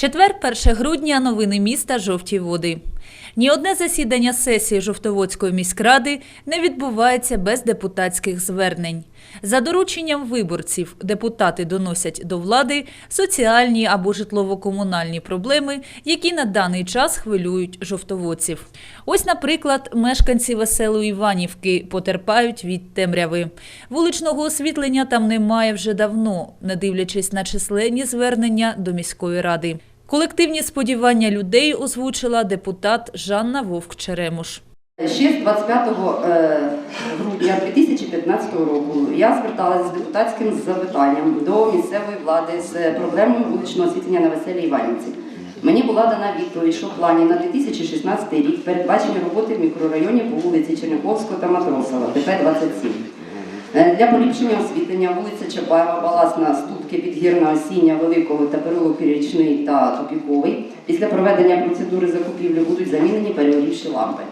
Четвер, 1 грудня, новини міста Жовті води. Ні одне засідання сесії Жовтоводської міськради не відбувається без депутатських звернень. За дорученням виборців депутати доносять до влади соціальні або житлово-комунальні проблеми, які на даний час хвилюють жовтоводців. Ось, наприклад, мешканці веселої Іванівки потерпають від темряви. Вуличного освітлення там немає вже давно, не дивлячись на численні звернення до міської ради. Колективні сподівання людей озвучила депутат Жанна Вовк-Черемуш. Ще з 25 е, грудня 2015 року я зверталася з депутатським запитанням до місцевої влади з проблемою вуличного освітлення на веселій Іванівці. Мені була дана відповідь, що в плані на 2016 рік передбачені роботи в мікрорайоні по вулиці Черняховського та Матросова, ДП-27. Е, Для поліпшення освітлення вулиця Чапаєва, Баласна, Ступки, Підгірна, Осіння, Великого та переулок та Тупіковий. Після проведення процедури закупівлі будуть замінені перегорівші лампи.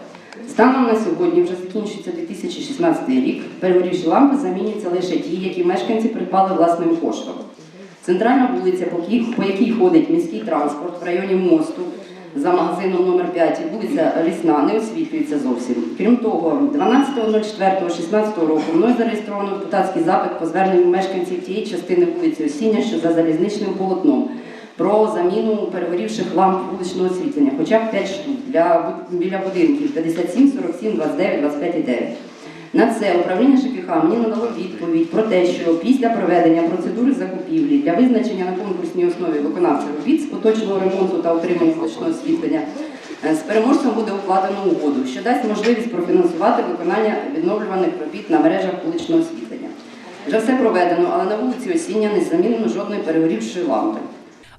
Станом на сьогодні вже закінчується 2016 рік. Перегорівші лампи замінюються лише ті, які мешканці придбали власним коштом. Центральна вулиця, по якій ходить міський транспорт в районі мосту за магазином номер 5 і вулиця Лісна не освітлюється зовсім. Крім того, 12.04.16 року мною зареєстровано депутатський запит по зверненню мешканців тієї частини вулиці Осіння, що за залізничним полотном, про заміну перегорівших ламп вуличного освітлення, хоча б 5 штук для, біля будинків 57, 47, 29, 25 і 9. На це управління ЖКХ мені надало відповідь про те, що після проведення процедури закупівлі для визначення на конкурсній основі виконавчих робіт з поточного ремонту та отримання вуличного освітлення е, з переможцем буде укладено угоду, що дасть можливість профінансувати виконання відновлюваних робіт на мережах вуличного освітлення. Вже все проведено, але на вулиці Осіння не замінено жодної перегорівшої лампи.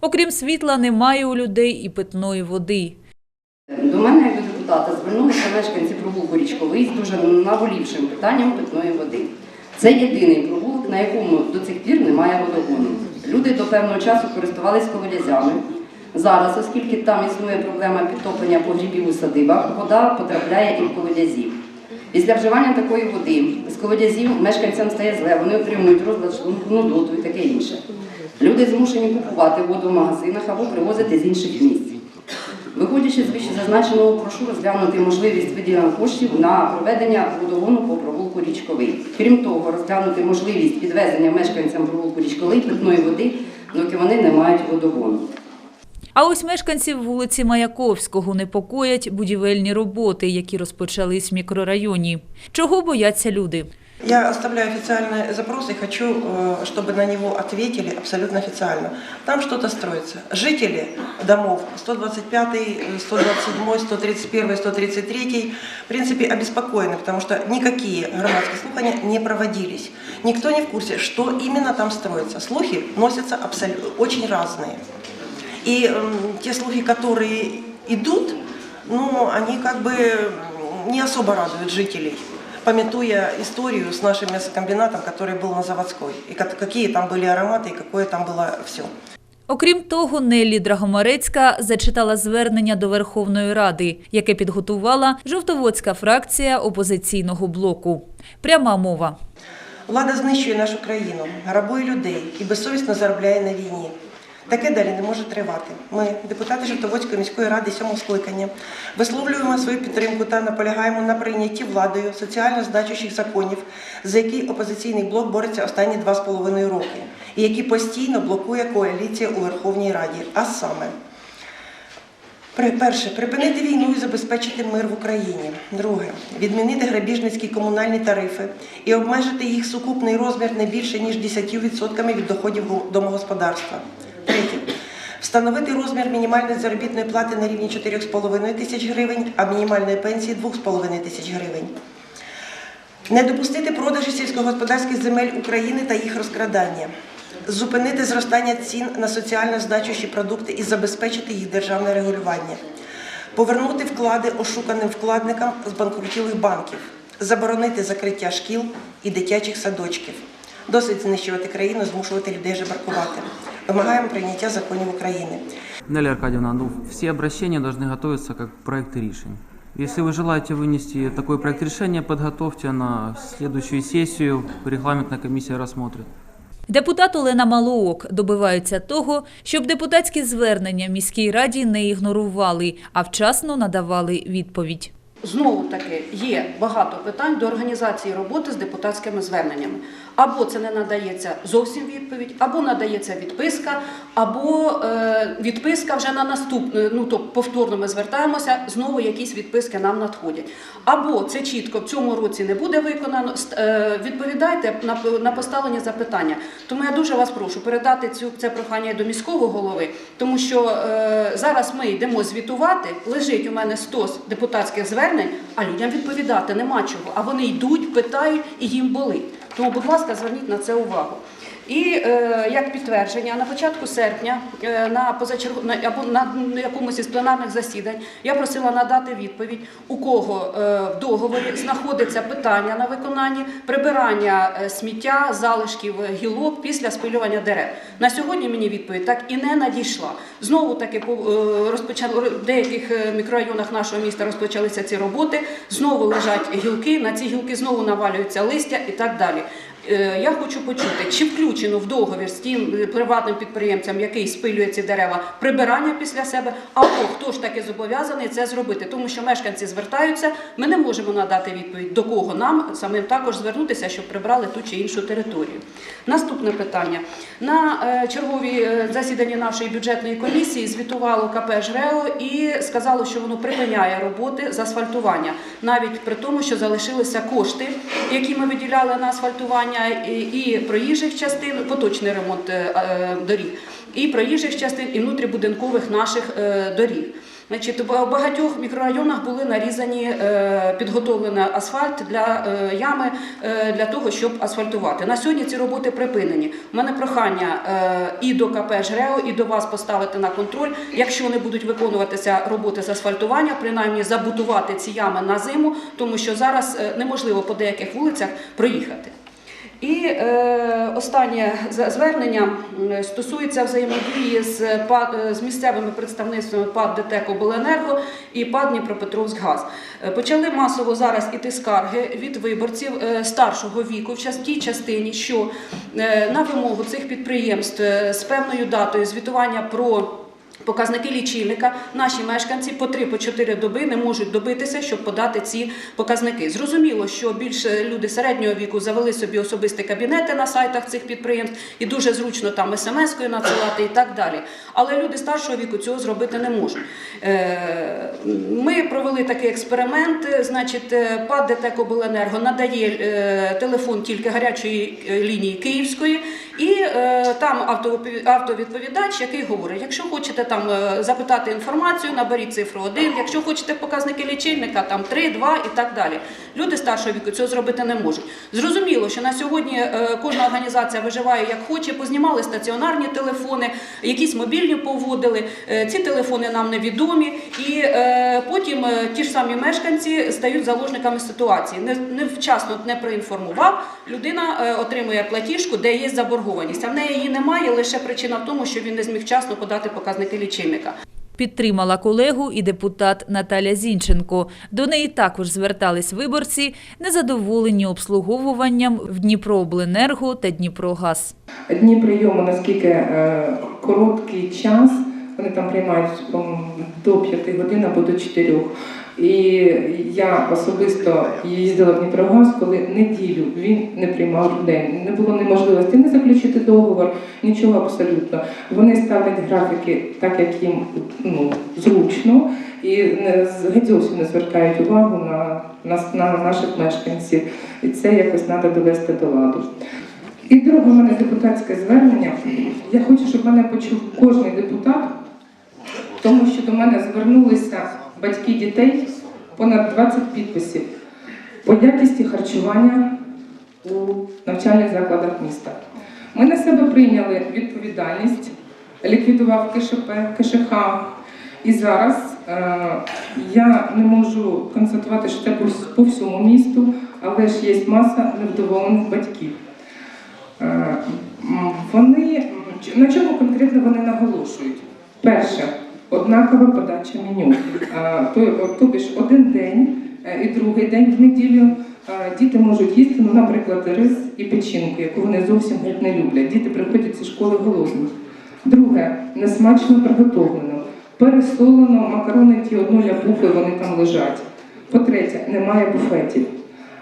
Окрім світла, немає у людей і питної води. До мене, як до депутата, звернулися мешканці провулку Річковий з дуже наболівшим питанням питної води. Це єдиний провулок, на якому до цих пір немає водогону. Люди до певного часу користувалися колодязями. Зараз, оскільки там існує проблема підтоплення погрібів у садибах, вода потрапляє і в колодязів. Після вживання такої води з колодязів мешканцям стає зле, вони отримують розлад шлунку, нудоту і таке інше. Люди змушені купувати воду в магазинах або привозити з інших місць. Виходячи з вище зазначеного, прошу розглянути можливість виділення коштів на проведення водогону по провулку Річковий. Крім того, розглянути можливість підвезення мешканцям провулку Річковий питної води, доки вони не мають водогону. А ось мешканців вулиці Маяковського непокоять будівельні роботи, які розпочались в мікрорайоні. Чого бояться люди? Я оставляю официальный запрос и хочу, э, чтобы на него ответили абсолютно официально. Там что-то строится. Жители домов 125, э, 127, 131, 133, в принципе, обеспокоены, потому что никакие громадские слухания не проводились. Никто не в курсе, что именно там строится. Слухи носятся абсолютно очень разные. И м, те слухи, которые идут, ну, они как бы не особо радуют жителей, пометуя историю с нашим мясокомбинатом, который был на заводской, и как- какие там были ароматы, и какое там было все. Окрім того, Неллі Драгомарецька зачитала звернення до Верховної Ради, яке підготувала жовтоводська фракція опозиційного блоку. Пряма мова. Влада знищує нашу країну, грабує людей і безсовісно заробляє на війні. Таке далі не може тривати. Ми, депутати Жовтоводської міської ради сьомого скликання, висловлюємо свою підтримку та наполягаємо на прийнятті владою соціально значущих законів, за які опозиційний блок бореться останні два з половиною роки, і які постійно блокує коаліція у Верховній Раді. А саме Перше, припинити війну і забезпечити мир в Україні. Друге, відмінити грабіжницькі комунальні тарифи і обмежити їх сукупний розмір не більше ніж 10% від доходів домогосподарства. Встановити розмір мінімальної заробітної плати на рівні 4,5 тисяч гривень, а мінімальної пенсії 2,5 тисяч гривень. Не допустити продажі сільськогосподарських земель України та їх розкрадання. Зупинити зростання цін на соціально значущі продукти і забезпечити їх державне регулювання. Повернути вклади ошуканим вкладникам з банкрутілих банків. Заборонити закриття шкіл і дитячих садочків. Досить знищувати країну, змушувати людей жебракувати. Вимагаємо прийняття законів України. Нелли Аркадьевна, ну, все обращения должны готовиться как проекты решений. Если вы желаете вынести такой проект решения, подготовьте на следующую сессию, регламентная комиссия рассмотрит. Депутат Олена Малоок добивається того, щоб депутатські звернення в міській раді не ігнорували, а вчасно надавали відповідь. Знову таки є багато питань до організації роботи з депутатськими зверненнями. Або це не надається зовсім відповідь, або надається відписка, або е, відписка вже на наступне. Ну то повторно ми звертаємося, знову якісь відписки нам надходять. Або це чітко в цьому році не буде виконано. е, відповідайте на, на поставлені запитання. Тому я дуже вас прошу передати цю це прохання до міського голови, тому що е, зараз ми йдемо звітувати. Лежить у мене 100 депутатських звернень, а людям відповідати нема чого. А вони йдуть, питають і їм болить. Тому, будь ласка, зверніть на це увагу. І е, як підтвердження, на початку серпня е, на позачергу або на якомусь із пленарних засідань я просила надати відповідь, у кого е, в договорі знаходиться питання на виконанні прибирання сміття, залишків гілок після спилювання дерев. На сьогодні мені відповідь так і не надійшла. Знову таки по розпочали в деяких мікрорайонах нашого міста розпочалися ці роботи. Знову лежать гілки. На ці гілки знову навалюються листя і так далі. Е, Я хочу почути, чи включено в договір з тим е, приватним підприємцем, який спилює ці дерева, прибирання після себе, або хто ж таки зобов'язаний це зробити, тому що мешканці звертаються, ми не можемо надати відповідь, до кого нам самим також звернутися, щоб прибрали ту чи іншу територію. Наступне питання. На е, черговій засіданні нашої бюджетної комісії звітувало КП ЖРЕО і сказало, що воно припиняє роботи з асфальтування, навіть при тому, що залишилися кошти, які ми виділяли на асфальтування, і, і проїжджих частин, поточний ремонт е, е, доріг, і проїжджих частин, і внутрібудинкових наших е, доріг. Значить, в багатьох мікрорайонах були нарізані, підготовлено асфальт для ями для того, щоб асфальтувати. На сьогодні ці роботи припинені. У мене прохання і до КП ЖРЕО, і до вас поставити на контроль. Якщо не будуть виконуватися роботи з асфальтування, принаймні забудувати ці ями на зиму, тому що зараз неможливо по деяких вулицях проїхати. І е, останнє звернення стосується взаємодії з, ПАД, е, з місцевими представництвами ПАД ДТЕК Обленерго і ПАД Дніпропетровськгаз. Е, Почали масово зараз іти скарги від виборців е, старшого віку в тій частині, що на вимогу цих підприємств з певною датою звітування про Показники лічильника наші мешканці по 3-4 доби не можуть добитися, щоб подати ці показники. Зрозуміло, що більше люди середнього віку завели собі особисті кабінети на сайтах цих підприємств і дуже зручно там смс-кою надсилати і так далі. Але люди старшого віку цього зробити не можуть. Е, Ми провели такий експеримент. Значить, е, ПАД ДТЕК Обленерго надає е, телефон тільки гарячої лінії Київської, і е, там автовідповідач, який говорить, якщо хочете там е, запитати інформацію, наберіть цифру 1, якщо хочете показники лічильника, там 3, 2 і так далі. Люди старшого віку цього зробити не можуть. Зрозуміло, що на сьогодні е, кожна організація виживає як хоче, познімали стаціонарні телефони, якісь мобільні поводили. Е, Ці телефони нам невідомі, і е, потім ті ж самі мешканці стають заложниками ситуації. Невчасно не проінформував, людина отримує платіжку, де є заборгованість. А в неї її немає. Лише причина в тому, що він не зміг вчасно подати показники лічильника. Підтримала колегу і депутат Наталя Зінченко. До неї також звертались виборці, незадоволені обслуговуванням в Дніпрообленерго та Дніпрогаз. Дні прийому, наскільки е, короткий час, вони там приймають до 5 годин або до 4. І я особисто їздила в Дніпрогаз, коли неділю він не приймав людей. Не було неможливості не заключити договор, нічого абсолютно. Вони ставлять графіки так, як їм ну, зручно, і не, геть зовсім не звертають увагу на, на, на наших мешканців. І це якось треба довести до ладу. І друге в мене депутатське звернення. Я хочу, щоб мене почув кожен депутат, тому що до мене звернулися батьки дітей понад 20 підписів по якісті харчування у навчальних закладах міста. Ми на себе прийняли відповідальність, ліквідував КШП, КШХ. І зараз е, я не можу констатувати, що це по всьому місту, але ж є маса невдоволених батьків. Е, Вони на чому конкретно вони наголошують? Перше, однакова подача меню. Тобі ж один день е, і другий день в неділю діти можуть їсти, ну, наприклад, рис і печінку, яку вони зовсім не люблять. Діти приходять зі школи голодні. Друге, несмачно приготовлено. Пересолено, макарони ті одної букви, вони там лежать. По-третє, немає буфетів.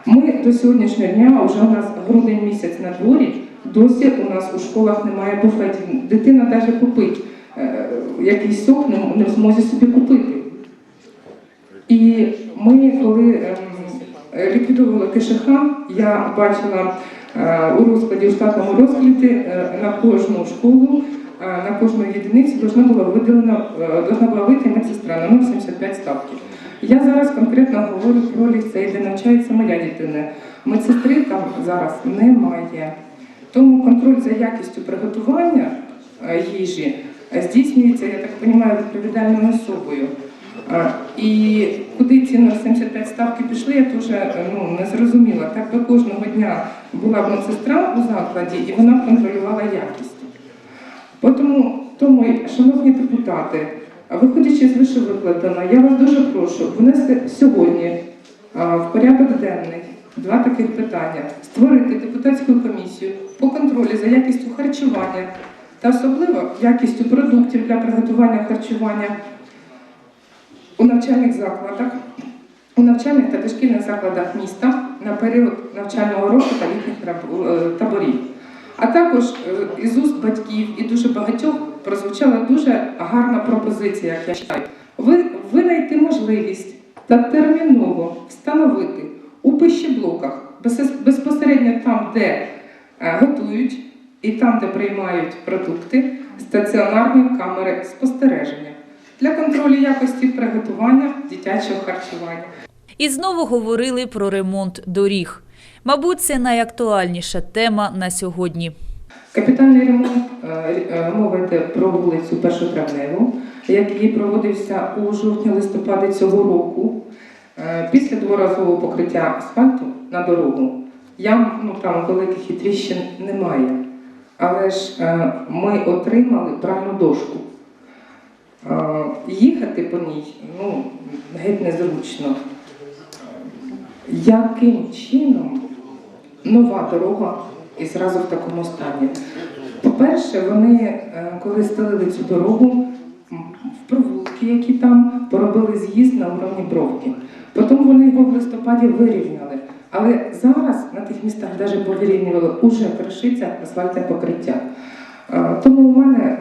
Ми до сьогоднішнього дня, вже у нас грудень місяць на дворі, досі у нас у школах немає буфетів. Дитина навіть купить е, якийсь сок не, не в змозі собі купити. І ми, коли ем, ліквідовували КШХ, я бачила е, у розкладі, у штатному розкладі е, на кожну школу, на кожну єдиницю должна була виділена, должна була вийти медсестра на 0,75 ставки. Я зараз конкретно говорю про ліцей, де навчається моя дитина. Медсестри там зараз немає. Тому контроль за якістю приготування їжі здійснюється, я так розумію, відповідальною особою. І куди ці 0,75 ставки пішли, я теж е, ну, не зрозуміла. Так би кожного дня була б медсестра у закладі, і вона б контролювала якість. Тому, тому, шановні депутати, виходячи з вишевикладеного, я вас дуже прошу внести сьогодні в порядок денний два таких питання: створити депутатську комісію по контролю за якістю харчування та особливо якістю продуктів для приготування харчування у навчальних закладах, у навчальних та дошкільних закладах міста на період навчального року та літніх е, таборів. А також е, із уст батьків і дуже багатьох прозвучала дуже гарна пропозиція, як я вважаю. Ви винайти можливість та терміново встановити у пищеблоках безпос- безпосередньо там, де е, готують, і там, де приймають продукти, стаціонарні камери спостереження для контролю якості приготування дитячого харчування. І знову говорили про ремонт доріг. Мабуть, це найактуальніша тема на сьогодні. Капітальний ремонт е, е, мова йде про вулицю Першотравневу, який проводився у жовтні-листопаді цього року. Е, Після дворазового покриття асфальту на дорогу ям ну, там великих і тріщин немає. Але ж е, ми отримали пральну дошку. Е, Їхати по ній ну, геть незручно. Яким чином нова дорога і зразу в такому стані? По-перше, вони, е, коли стелили цю дорогу, в провулки, які там поробили з'їзд на уровні бровки. Потім вони його в листопаді вирівняли. Але зараз на тих містах навіть повирівнювали уже кришиться асфальтне покриття. Е, Тому у мене е,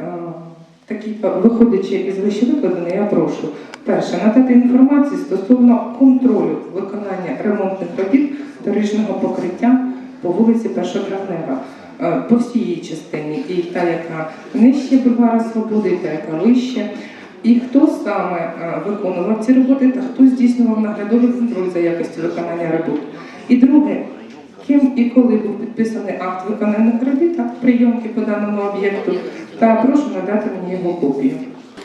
такі, виходячи із вище викладене, я прошу перше надати інформацію стосовно контролю виконання ремонтних робіт дорожнього покриття по вулиці Першотравнева. е, По всій її частині, і та, яка нижче бульвара Свободи, та, яка вище. І хто саме е, виконував ці роботи, та хто здійснював наглядовий контроль за якістю виконання робот. І друге, ким і коли був підписаний акт виконаних робіт, акт прийомки по даному об'єкту, та прошу надати мені його копію.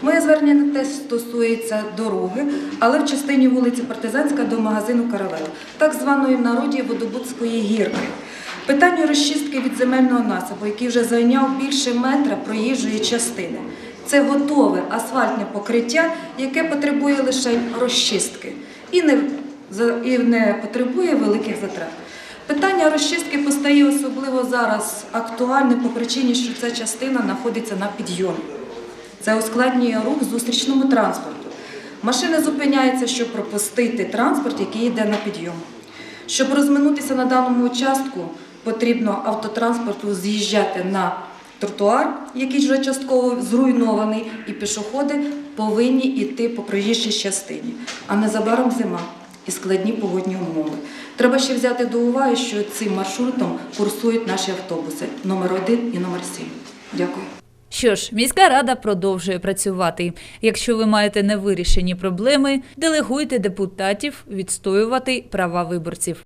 Моє звернення теж стосується дороги, але в частині вулиці Партизанська до магазину Каравел, так званої в народі Водобудської гірки. Питання розчистки від земельного насипу, який вже зайняв більше метра проїжджої частини. Це готове асфальтне покриття, яке потребує лише розчистки і не, і не потребує великих затрат. Питання розчистки постає особливо зараз актуальне по причині, що ця частина знаходиться на підйомі. Це ускладнює рух зустрічному транспорту. Машини зупиняються, щоб пропустити транспорт, який йде на підйом. Щоб розминутися на даному участку, потрібно автотранспорту з'їжджати на тротуар, який вже частково зруйнований, і пішоходи повинні йти по проїжджій частині. А незабаром зима і складні погодні умови. Треба ще взяти до уваги, що цим маршрутом курсують наші автобуси номер 1 і номер 7. Дякую. Що ж, міська рада продовжує працювати. Якщо ви маєте невирішені проблеми, делегуйте депутатів відстоювати права виборців.